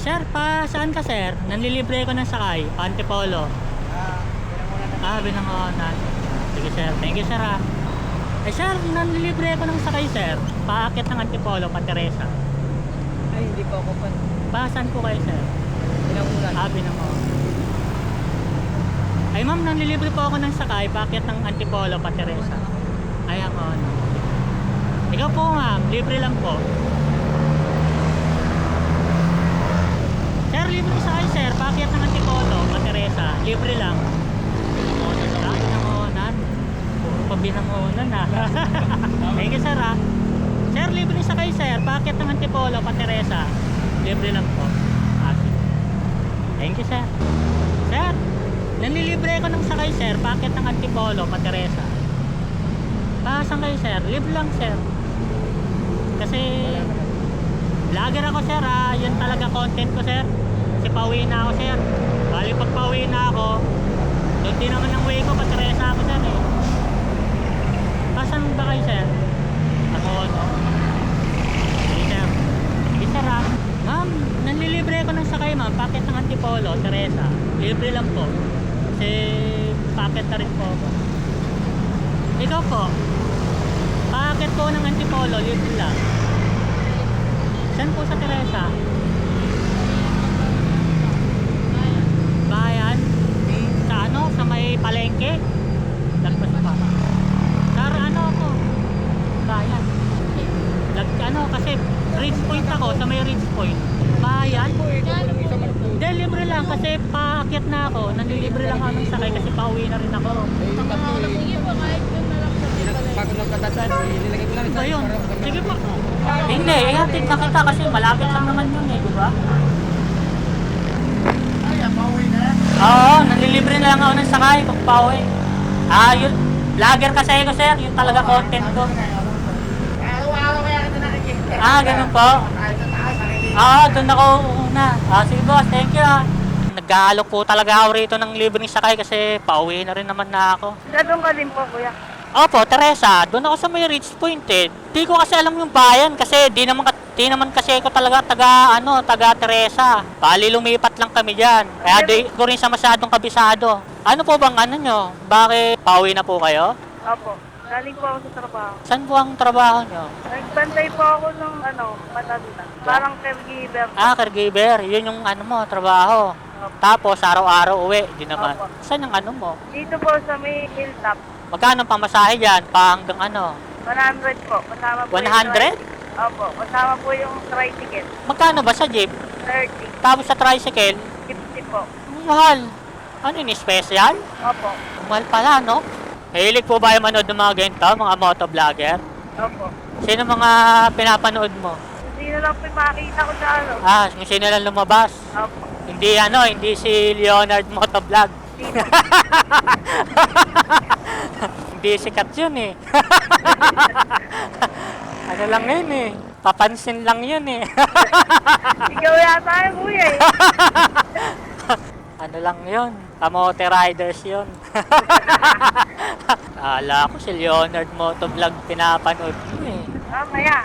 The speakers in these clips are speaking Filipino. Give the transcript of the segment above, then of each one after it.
Sir, pa saan ka sir? Nanlilibre ko ng sakay, pa Antipolo. Ah. Ah, binangonan. Sige sir, thank you sir ah. Eh sir, nanlilibre ko ng sakay sir. Paakit ng Antipolo, pa Teresa. Ay, hindi pa ako pa. Pa saan po kayo sir? Muna. Ah, binangonan. Ay ma'am, nanlilibre po ako ng sakay, paakit ng Antipolo, pa Teresa. Ay, ako ano. Ikaw po ma'am, libre lang po. Sir, libre sa kayo sir, paakit ng Antipolo, pa Teresa. Libre lang. Ah, binangonan. Puro pa binangonan ah. Thank you sir ah. Sir, libre sa kayo sir, paakit ng Antipolo, pa Teresa. Libre lang po. Ah, sige. Thank you sir. Sir, nanlilibre ko ng sakay sir, paakit ng Antipolo, pa Teresa. Pa, saan kayo sir? Libre lang sir. Kasi vlogger ako sir ah, yun talaga content ko sir. Kasi pauwi na ako sir. Bali pag pauwi na ako, doon din naman ang way ko, pa Teresa ako sir eh. Pa, saan ba kayo sir? Ako, no? Sige sir. Ma'am, nanlilibre ko ng sakay ma'am, packet ng Antipolo, Teresa. Libre lang po. Kasi packet na rin po ako. Ikaw po, packet po ng Antipolo, libre lang. Saan po sa Teresa? Bayan? Sa ano? Sa may palengke? Lagpas pa. Sa ano ako? Bayan. Lag, ano kasi Ridge Point ako sa may Ridge Point. Bayan? Eh. Hindi, libre lang kasi paakyat na ako. Nanlilibre lang ng sakay kasi pauwi na rin ako. Eh, eh. Kahit yun eh. Sige po. Hindi, ihatid na kita kasi malapit lang naman yun eh, di ba? Oo, nanlilibre na lang ako ng sakay pag pauwi. Ah, yun. Vlogger kasi ako sir, yun talaga content ko. Araw-araw kaya kita nakikita. Ah, ganun po. Nakikita. Ah, doon ako una. Ah, sige boss, thank you ah. Nag-aalok po talaga ako rito ng libreng sakay kasi pauwi na rin naman na ako. Dadong ka din po, kuya. Opo, Teresa, doon ako sa may Ridge Point eh. Di ko kasi alam yung bayan kasi di naman, ka- di naman kasi ako talaga taga, ano, taga Teresa. Bali lumipat lang kami dyan. Kaya di ko rin sa masyadong kabisado. Ano po bang ano nyo? Bakit pauwi na po kayo? Opo. Galing po ako sa trabaho. Saan po ang trabaho nyo? Nagbantay po ako ng, ano, matanda. Parang caregiver. Ah, caregiver. Yun yung ano mo, trabaho. Opo. Tapos araw-araw uwi, di naman. Opo. Saan yung ano mo? Dito po sa may hilltop. Magkano pamasahe dyan? Pa hanggang ano? 100 po. Kasama po 100? yung tri- Opo. Kasama po yung tricycle. Magkano ba sa jeep? 30. Tapos sa tricycle? 50 po. Mahal. Ano yun, special? Opo. Mahal pala, no? Mahilig po ba yung manood ng mga ganito, mga motovlogger? Opo. Sino mga pinapanood mo? Na lang po yung makakita ko sa ano. Ah, kung sino lang lumabas. Opo. Hindi ano, hindi si Leonard Motovlog. Hindi sikat yun eh. ano lang yun eh. Papansin lang yun eh. Ikaw yata yung kuya eh. ano lang yun. Kamote Riders yun. Kala ko si Leonard Motovlog pinapanood mo eh. Mamaya.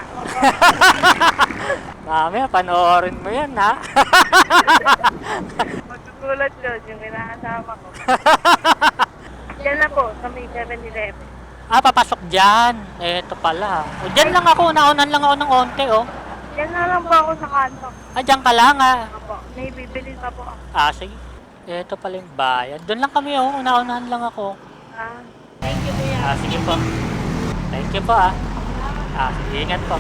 Mamaya, panoorin mo yan ha. Magsusulat yun yung kinakasama ko. Yan na po, sa may 7-Eleven. Ah, papasok dyan. Eto pala. O, dyan lang ako. Naunan lang ako ng onte oh. Yan na lang po ako sa kanto. Ah, dyan ka lang ah. Opo. May bibili pa po ako. Ah, sige. Eto pala yung bayan. Doon lang kami oh. Unaunahan lang ako. Ah, thank you kuya. Ah, sige po. Thank you po ah. Ah, sige, ingat po.